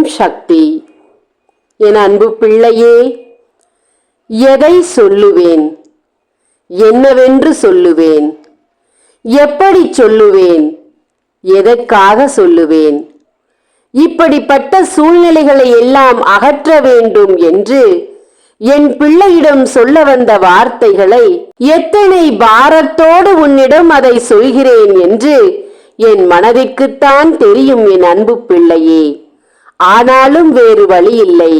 ஓம் சக்தி. என் அன்பு பிள்ளையே எதை சொல்லுவேன்? என்னவென்று சொல்லுவேன்? எப்படி சொல்லுவேன்? எதற்காக சொல்லுவேன்? இப்படிப்பட்ட சூழ்நிலைகளை எல்லாம் அகற்ற வேண்டும் என்று என் பிள்ளையிடம் சொல்ல வந்த வார்த்தைகளை எத்தனை பாரத்தோடு உன்னிடம் அதை சொல்கிறேன் என்று என் மனதிற்குத்தான் தெரியும் என் அன்பு பிள்ளையே. ஆனாலும் வேறு வழி இல்லை.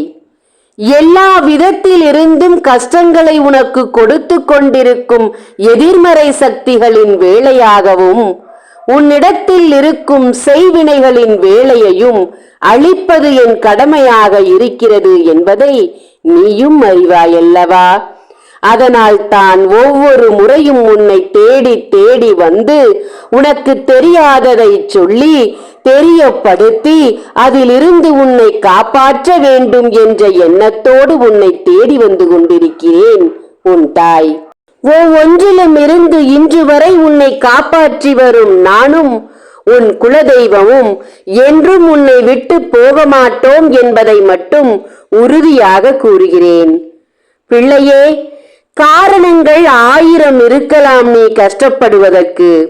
எல்லா விதத்தில் இருந்தும் கஷ்டங்களை உனக்கு கொடுத்து கொண்டிருக்கும் எதிர்மறை சக்திகளின் வேலையாகவும் உன்னிடத்தில் இருக்கும் செய்வினைகளின் வேலையையும் அழிப்பது என் கடமையாக இருக்கிறது என்பதை நீயும் அறிவாயல்லவா? அதனால் தான் ஒவ்வொரு முறையும் உன்னை தேடி தேடி வந்து உனக்கு தெரியாததை சொல்லி தெரியப்படுத்தி அதிலிருந்து உன்னை காப்பாற்ற வேண்டும் என்ற எண்ணத்தோடு உன்னை தேடி வந்து கொண்டிருக்கிறேன் உன் தாய். ஒவ்வொன்றிலும் இருந்து இன்று வரை உன்னை காப்பாற்றி வரும் நானும் உன் குலதெய்வமும் என்றும் உன்னை விட்டு போக மாட்டோம் என்பதை மட்டும் உறுதியாக கூறுகிறேன். பிள்ளையே காரணங்கள் ஆயிரம் இருக்கலாம் நீ கஷ்டப்படுவதற்கு.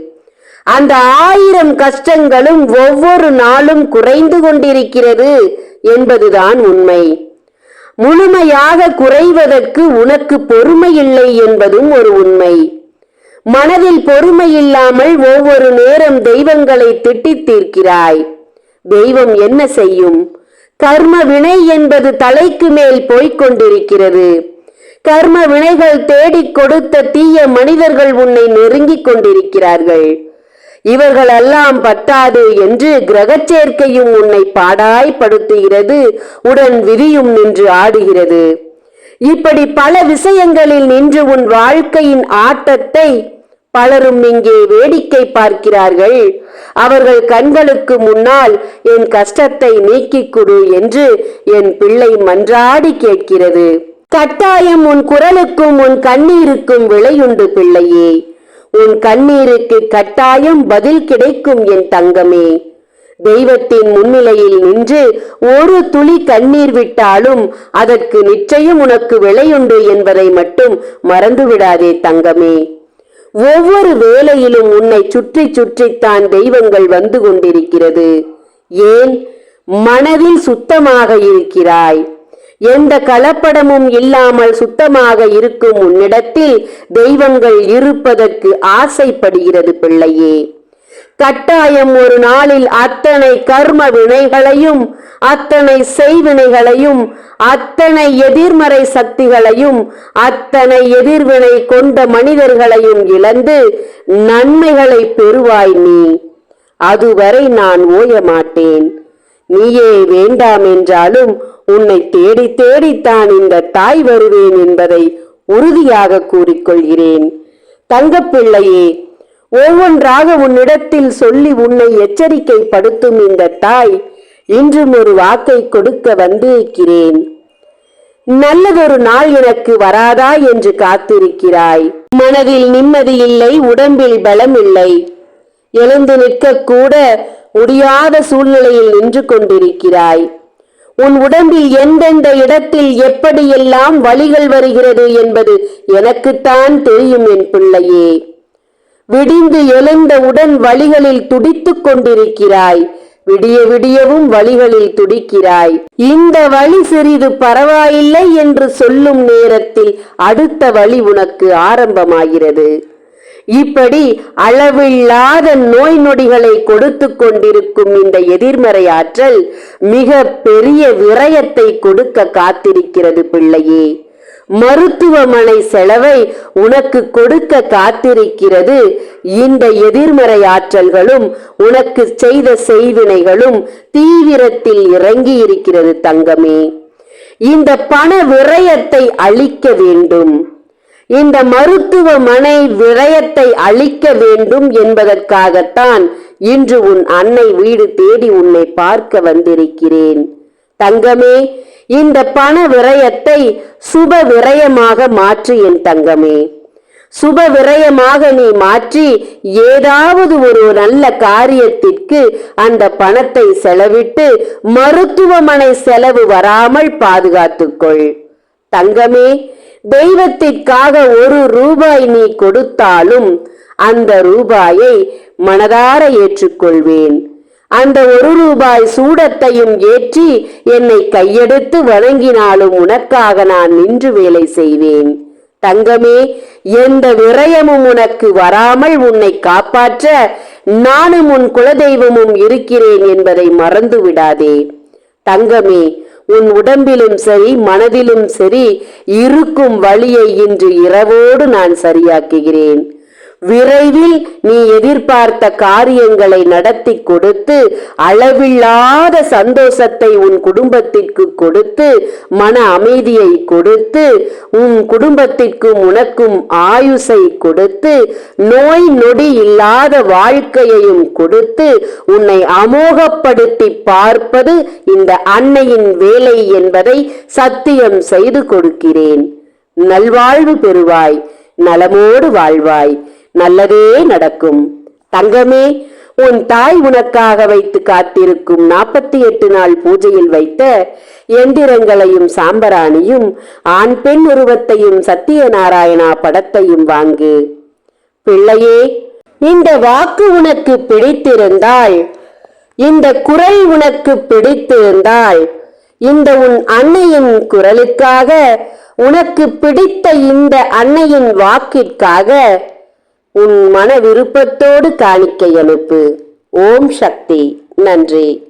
அந்த ஆயிரம் கஷ்டங்களும் ஒவ்வொரு நாளும் குறைந்து கொண்டிருக்கிறது என்பதுதான் உண்மை. முழுமையாக குறைவதற்கு உனக்கு பொறுமை இல்லை என்பதும் ஒரு உண்மை. மனதில் பொறுமை இல்லாமல் ஒவ்வொரு நேரம் தெய்வங்களை திட்டித் தீர்க்கிறாய். தெய்வம் என்ன செய்யும்? கர்ம வினை என்பது தலைக்கு மேல் போய்க் கொண்டிருக்கிறது. கர்ம வினைகள் தேடிக் கொடுத்த தீய மனிதர்கள் உன்னை நெருங்கிக் கொண்டிருக்கிறார்கள். இவர்களெல்லாம் பத்தாது என்று கிரகச் சேர்க்கையும் உன்னை பாடாய்படுத்துகிறது உடன் விதியும் நின்று ஆடுகிறது. இப்படி பல விஷயங்களில் நின்று உன் வாழ்க்கையின் ஆட்டத்தை பலரும் இங்கே வேடிக்கை பார்க்கிறார்கள். அவர்கள் கண்களுக்கு முன்னால் என் கஷ்டத்தை நீக்கிக் கொடு என்று என் பிள்ளை மன்றாடி கேட்கிறது. கட்டாயம் உன் குரலுக்கும் உன் கண்ணீருக்கும் விலையுண்டு பிள்ளையே. உன் கண்ணீருக்கு கட்டாயம் பதில் கிடைக்கும் என் தங்கமே. தெய்வத்தின் முன்னிலையில் நின்று ஒரு துளி கண்ணீர் விட்டாலும் அதற்கு நிச்சயம் உனக்கு விலையுண்டு என்பதை மட்டும் மறந்துவிடாதே தங்கமே. ஒவ்வொரு வேலையிலும் உன்னை சுற்றி சுற்றித்தான் தெய்வங்கள் வந்து கொண்டிருக்கிறது. ஏன்? மனதில் சுத்தமாக இருக்கிறாய். எந்த கலப்படமும் இல்லாமல் சுத்தமாக இருக்கும் உன்னிடத்தில் தெய்வங்கள் இருப்பதற்கு ஆசைப்படுகிறது பிள்ளையே. கட்டாயம் ஒரு நாளில் அத்தனை கர்ம வினைகளையும் அத்தனை செய்வினைகளையும் அத்தனை எதிர்மறை சக்திகளையும் அத்தனை எதிர்வினை கொண்ட மனிதர்களையும் இழந்து நன்மைகளை பெறுவாய் நீ. அதுவரை நான் ஓய மாட்டேன் நீயே வேண்டாம் என்றாலும் உன்னை தேடி தேடித்தான் இந்த தாய் வருவேன் என்பதை உறுதியாக கூறிக்கொள்கிறேன். தங்கப்பிள்ளையே ஒவ்வொன்றாக உன்னிடத்தில் சொல்லி உன்னை எச்சரிக்கைப்படுத்தும் இந்த தாய் இன்றும் ஒரு வாக்கை கொடுக்க வந்திருக்கிறேன். நல்லதொரு நாள் எனக்கு வராதா என்று காத்திருக்கிறாய். மனதில் நிம்மதி இல்லை உடம்பில் பலம் இல்லை. எழுந்து நிற்க கூட முடியாத சூழ்நிலையில் நின்று கொண்டிருக்கிறாய். உன் உடம்பில் எந்தெந்த இடத்தில் எப்படியெல்லாம் வழிகள் வருகிறது என்பது எனக்குத்தான் தெரியும் என் பிள்ளையே. விடிந்து எழுந்தவுடன் வழிகளில் துடித்துக் கொண்டிருக்கிறாய். விடிய விடியவும் வழிகளில் துடிக்கிறாய். இந்த வழி சிறிது பரவாயில்லை என்று சொல்லும் நேரத்தில் அடுத்த வழி உனக்கு ஆரம்பமாகிறது. இப்படி அளவில்லாத நோய் நொடிகளை கொடுத்து கொண்டிருக்கும் இந்த எதிர்மறை ஆற்றல் மிக பெரிய விரயத்தை கொடுக்க காத்திருக்கிறது பிள்ளையே. மருத்துவமனை செலவை உனக்கு கொடுக்க காத்திருக்கிறது. இந்த எதிர்மறை ஆற்றல்களும் உனக்கு செய்த செய்வினைகளும் தீவிரத்தில் இறங்கி இருக்கிறது தங்கமே. இந்த பண விரயத்தை அழிக்க வேண்டும். இந்த மருத்துவமனை விரயத்தை அழிக்க வேண்டும் என்பதற்காகத்தான் இன்று உன் அன்னை வீடு தேடி உன்னை பார்க்க வந்திருக்கிறேன். தங்கமே இந்த பண விரயத்தை சுப விரயமாக மாற்று என் தங்கமே. சுப விரயமாக நீ மாற்றி ஏதாவது ஒரு நல்ல காரியத்திற்கு அந்த பணத்தை செலவிட்டு மருத்துவமனை செலவு வராமல் பாதுகாத்துக்கொள். தங்கமே தெய்வத்திற்காக ஒரு ரூபாய் நீ கொடுத்தாலும் அந்த ரூபாயை மனதார ஏற்றுக்கொள்வேன். அந்த ஒரு ரூபாய் சூடத்தையும் ஏற்றி என்னை கையெடுத்து வணங்கினாலும் உனக்காக நான் நின்று வேலை செய்வேன். தங்கமே எந்த விரயமும் உனக்கு வராமல் உன்னை காப்பாற்ற நானும் உன் குலதெய்வமும் இருக்கிறேன் என்பதை மறந்து விடாதே தங்கமே உன் உடம்பிலும் சரி மனதிலும் சரி இருக்கும் வழியை இன்று இரவோடு நான் சரியாக்குகிறேன். விரைவில் நீ எதிர்பார்த்த காரியங்களை நடத்தி கொடுத்து அளவில்லாத சந்தோஷத்தை உன் குடும்பத்திற்கு கொடுத்து மன அமைதியை கொடுத்து உன் குடும்பத்திற்கும் உனக்கும் ஆயுசை கொடுத்து நோய் நொடி இல்லாத வாழ்க்கையையும் கொடுத்து உன்னை அமோகப்படுத்தி பார்ப்பது இந்த அன்னையின் வேலை என்பதை சத்தியம் செய்து கொடுக்கிறேன். நல்வாழ்வு பெறுவாய். நலமோடு வாழ்வாய். நல்லதே நடக்கும். தங்கமே உன் தாய் உனக்காக வைத்து காத்திருக்கும் நாற்பத்தி எட்டு நாள் பூஜையில் வைத்த எந்திரங்களையும் சாம்பராணியும் ஆண் பெண் உருவத்தையும் சத்தியநாராயணா படத்தையும் வாங்கு. பிள்ளையே இந்த வாக்கு உனக்கு பிடித்திருந்தால் இந்த குரல் உனக்கு பிடித்திருந்தால் இந்த உன் அன்னையின் குரலுக்காக உனக்கு பிடித்த இந்த அன்னையின் வாக்கிற்காக உன் மன விருப்பத்தோடு காணிக்கை அனுப்பு. ஓம் சக்தி. நன்றி.